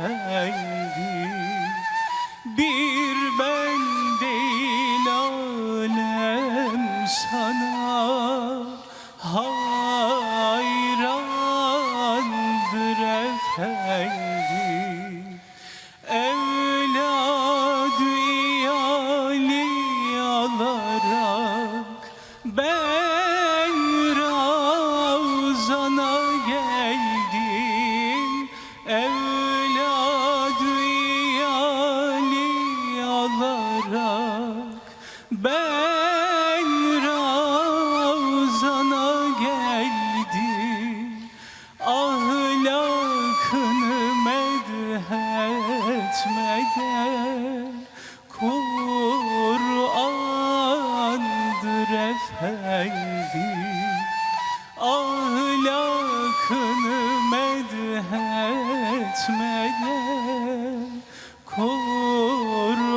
hayrandır Efendim ahlakını medhetmeden Kur'an'dır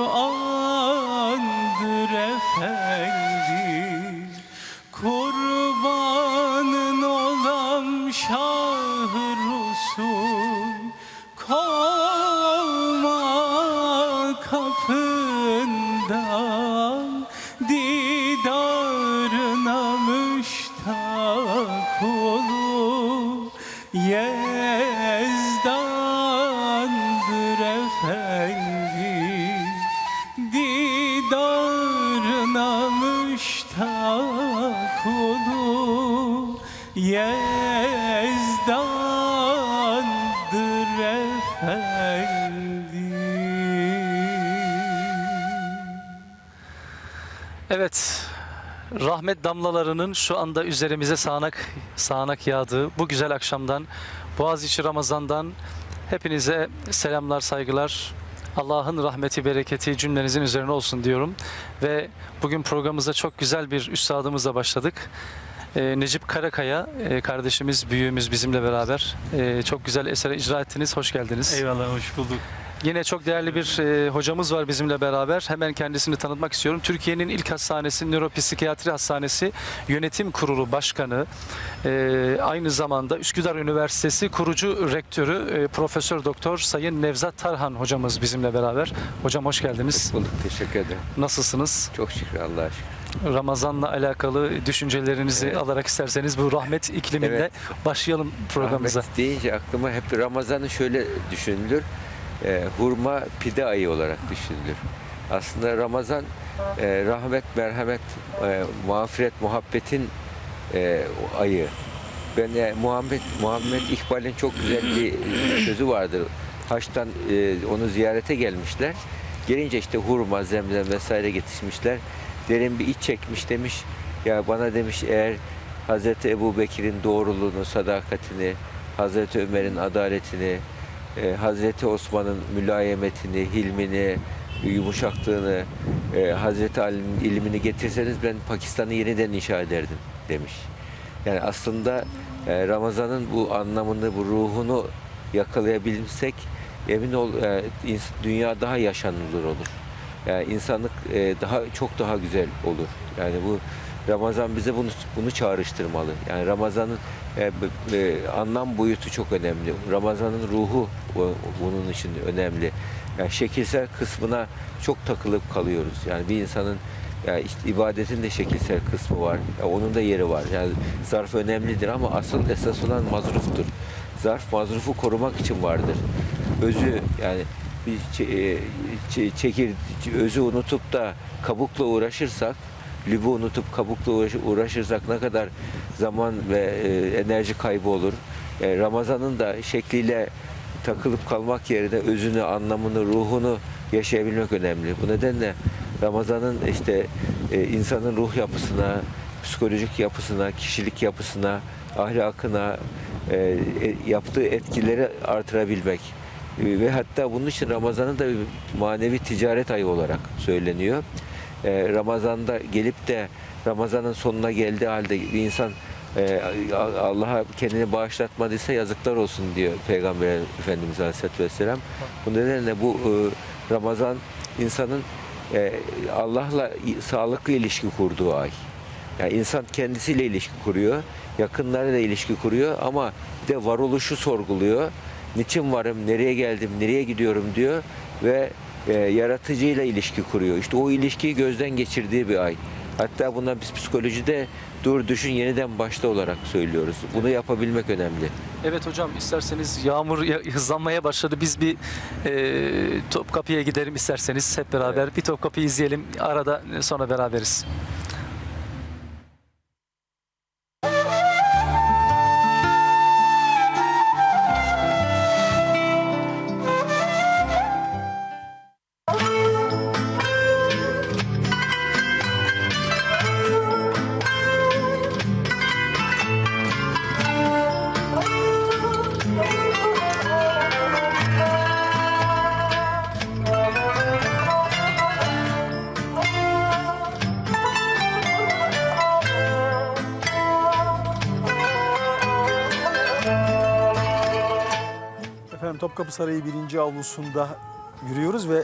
Didarına müştak olup Yezdandır efendim Evet, rahmet damlalarının şu anda üzerimize sağanak sağanak yağdığı bu güzel akşamdan, Boğaziçi Ramazan'dan hepinize selamlar, saygılar. Allah'ın rahmeti, bereketi cümlenizin üzerine olsun diyorum. Ve bugün programımıza çok güzel bir üstadımızla başladık. Ee, Necip Karakaya e, kardeşimiz, büyüğümüz bizimle beraber e, çok güzel esere icra ettiniz. Hoş geldiniz. Eyvallah hoş bulduk. Yine çok değerli bir e, hocamız var bizimle beraber. Hemen kendisini tanıtmak istiyorum. Türkiye'nin ilk hastanesi, nöropsikiyatri hastanesi yönetim kurulu başkanı. e, aynı zamanda Üsküdar Üniversitesi kurucu rektörü e, Profesör Doktor Sayın Nevzat Tarhan hocamız bizimle beraber. Hocam hoş geldiniz. Bulduk. Teşekkür ederim. Nasılsınız? Çok şükür Allah'a şükür. Ramazan'la alakalı düşüncelerinizi Evet. alarak isterseniz bu rahmet ikliminde Evet. başlayalım programımıza. Rahmet deyince aklıma hep Ramazan'ı şöyle düşünülür. E, hurma pide ayı olarak düşünülür. Aslında Ramazan e, rahmet, merhamet, e, mağfiret, muhabbetin e, ayı. Ben e, Muhammed Muhammed İkbal'in çok güzel bir sözü vardır. Haç'tan e, onu ziyarete gelmişler. Gelince işte hurma, zemzem vesaire getirmişler. Derin bir iç çekmiş demiş. Ya bana demiş eğer Hazreti Ebu Bekir'in doğruluğunu, sadakatini, Hazreti Ömer'in adaletini, e, Hazreti Osman'ın mülayemetini, hilmini, yumuşaklığını, e, Hazreti Ali'nin ilmini getirseniz ben Pakistan'ı yeniden inşa ederdim demiş. Yani aslında e, Ramazan'ın bu anlamını, bu ruhunu yakalayabilsek emin ol e, dünya daha yaşanılır olur. Yani insanlık e, daha çok daha güzel olur. Yani bu Ramazan bize bunu bunu çağrıştırmalı. Yani Ramazan'ın e, e, anlam boyutu çok önemli. Ramazan'ın ruhu o- bunun için önemli. Yani şekilsel kısmına çok takılıp kalıyoruz. Yani bir insanın yani işte ibadetin de şekilsel kısmı var. Ya onun da yeri var. Yani zarf önemlidir ama asıl esas olan mazruftur. Zarf mazrufu korumak için vardır. Özü yani bir e, çe- çekir özü unutup da kabukla uğraşırsak lübü unutup kabukla uğraş- uğraşırsak ne kadar zaman ve e, enerji kaybı olur. E, Ramazan'ın da şekliyle takılıp kalmak yerine özünü, anlamını, ruhunu yaşayabilmek önemli. Bu nedenle Ramazan'ın işte e, insanın ruh yapısına, psikolojik yapısına, kişilik yapısına ahlakına, yaptığı etkileri artırabilmek. Ve hatta bunun için Ramazan'ın da manevi ticaret ayı olarak söyleniyor. E, Ramazan'da gelip de Ramazan'ın sonuna geldiği halde bir insan e, Allah'a kendini bağışlatmadıysa yazıklar olsun diyor Peygamber Efendimiz Aleyhisselatü Vesselam. Bu nedenle bu e, Ramazan insanın e, Allah'la sağlıklı ilişki kurduğu ay. Yani insan kendisiyle ilişki kuruyor, yakınlarıyla ilişki kuruyor ama de varoluşu sorguluyor. Niçin varım, nereye geldim, nereye gidiyorum diyor ve e, yaratıcıyla ilişki kuruyor. İşte o ilişkiyi gözden geçirdiği bir ay. Hatta buna biz psikolojide dur düşün yeniden başla olarak söylüyoruz. Bunu yapabilmek önemli. Evet hocam isterseniz yağmur ya- hızlanmaya başladı. Biz bir e, Topkapı'ya gidelim isterseniz hep beraber. Bir Topkapı'yı izleyelim. Arada sonra beraberiz. Topkapı Sarayı birinci avlusunda yürüyoruz ve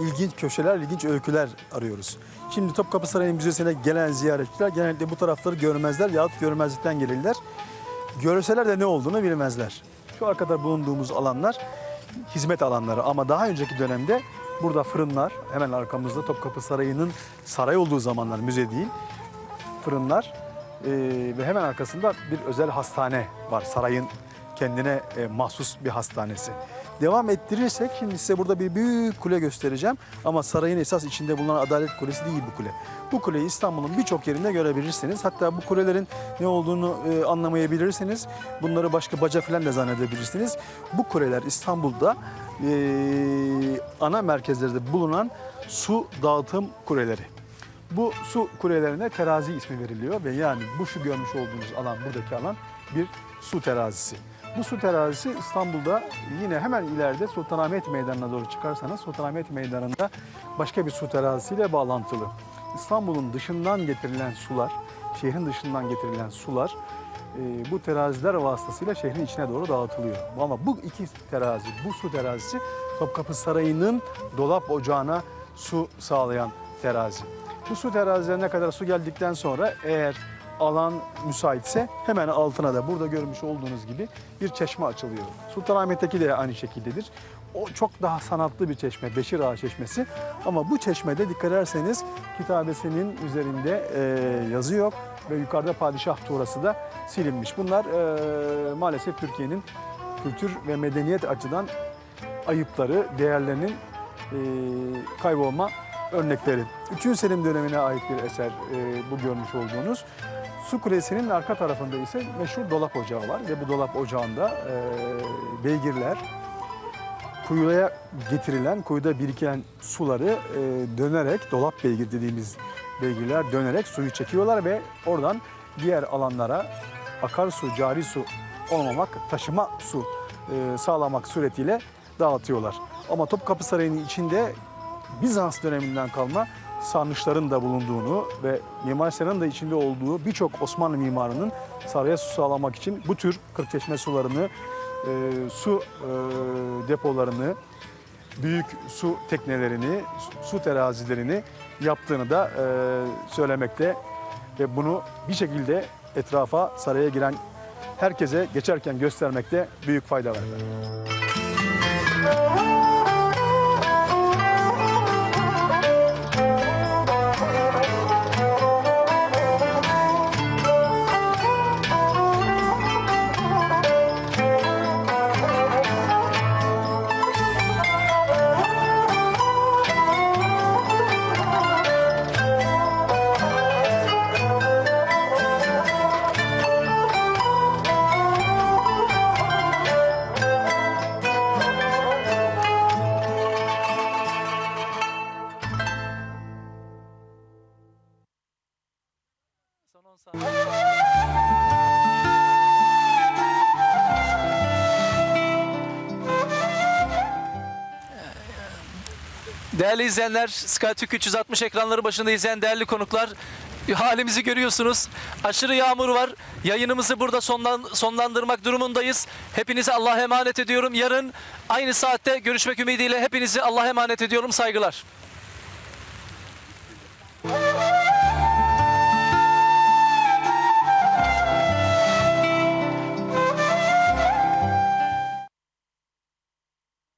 ilginç köşeler, ilginç öyküler arıyoruz. Şimdi Topkapı Sarayı Müzesi'ne gelen ziyaretçiler genellikle bu tarafları görmezler yahut görmezlikten gelirler. Görseler de ne olduğunu bilmezler. Şu arkada bulunduğumuz alanlar hizmet alanları ama daha önceki dönemde burada fırınlar, hemen arkamızda Topkapı Sarayı'nın saray olduğu zamanlar müze değil, fırınlar e, ve hemen arkasında bir özel hastane var. Sarayın kendine e, mahsus bir hastanesi. Devam ettirirsek şimdi size burada bir büyük kule göstereceğim. Ama sarayın esas içinde bulunan Adalet Kulesi değil bu kule. Bu kuleyi İstanbul'un birçok yerinde görebilirsiniz. Hatta bu kulelerin ne olduğunu e, anlamayabilirsiniz. Bunları başka baca falan da zannedebilirsiniz. Bu kuleler İstanbul'da e, ana merkezlerde bulunan su dağıtım kuleleri. Bu su kulelerine terazi ismi veriliyor ve yani bu şu görmüş olduğunuz alan, buradaki alan bir su terazisi. Bu su terazisi İstanbul'da yine hemen ileride Sultanahmet Meydanı'na doğru çıkarsanız Sultanahmet Meydanı'nda başka bir su terazisiyle bağlantılı. İstanbul'un dışından getirilen sular, şehrin dışından getirilen sular e, bu teraziler vasıtasıyla şehrin içine doğru dağıtılıyor. Ama bu iki terazi, bu su terazisi Topkapı Sarayı'nın dolap ocağına su sağlayan terazi. Bu su terazilerine kadar su geldikten sonra eğer alan müsaitse hemen altına da burada görmüş olduğunuz gibi bir çeşme açılıyor. Sultanahmet'teki de aynı şekildedir. O çok daha sanatlı bir çeşme, Beşir Ağa Çeşmesi. Ama bu çeşmede dikkat ederseniz kitabesinin üzerinde e, yazı yok ve yukarıda padişah tuğrası da silinmiş. Bunlar e, maalesef Türkiye'nin kültür ve medeniyet açıdan ayıpları, değerlerinin e, kaybolma örnekleri. 3. Selim dönemine ait bir eser e, bu görmüş olduğunuz. Su Kulesi'nin arka tarafında ise meşhur dolap ocağı var ve bu dolap ocağında e, beygirler kuyuya getirilen, kuyuda biriken suları e, dönerek, dolap beygir dediğimiz beygirler dönerek suyu çekiyorlar ve oradan diğer alanlara akarsu, cari su olmamak, taşıma su e, sağlamak suretiyle dağıtıyorlar. Ama Topkapı Sarayı'nın içinde Bizans döneminden kalma sarnıçların da bulunduğunu ve Mimar Sinan'ın da içinde olduğu birçok Osmanlı mimarının saraya su sağlamak için bu tür kırkçeşme sularını, e, su e, depolarını, büyük su teknelerini, su- terazilerini yaptığını da e, söylemekte ve bunu bir şekilde etrafa saraya giren herkese geçerken göstermekte büyük fayda var. Değerli izleyenler, SkyTürk 360 ekranları başında izleyen değerli konuklar, halimizi görüyorsunuz. Aşırı yağmur var. Yayınımızı burada sonlan, sonlandırmak durumundayız. Hepinizi Allah'a emanet ediyorum. Yarın aynı saatte görüşmek ümidiyle hepinizi Allah'a emanet ediyorum. Saygılar.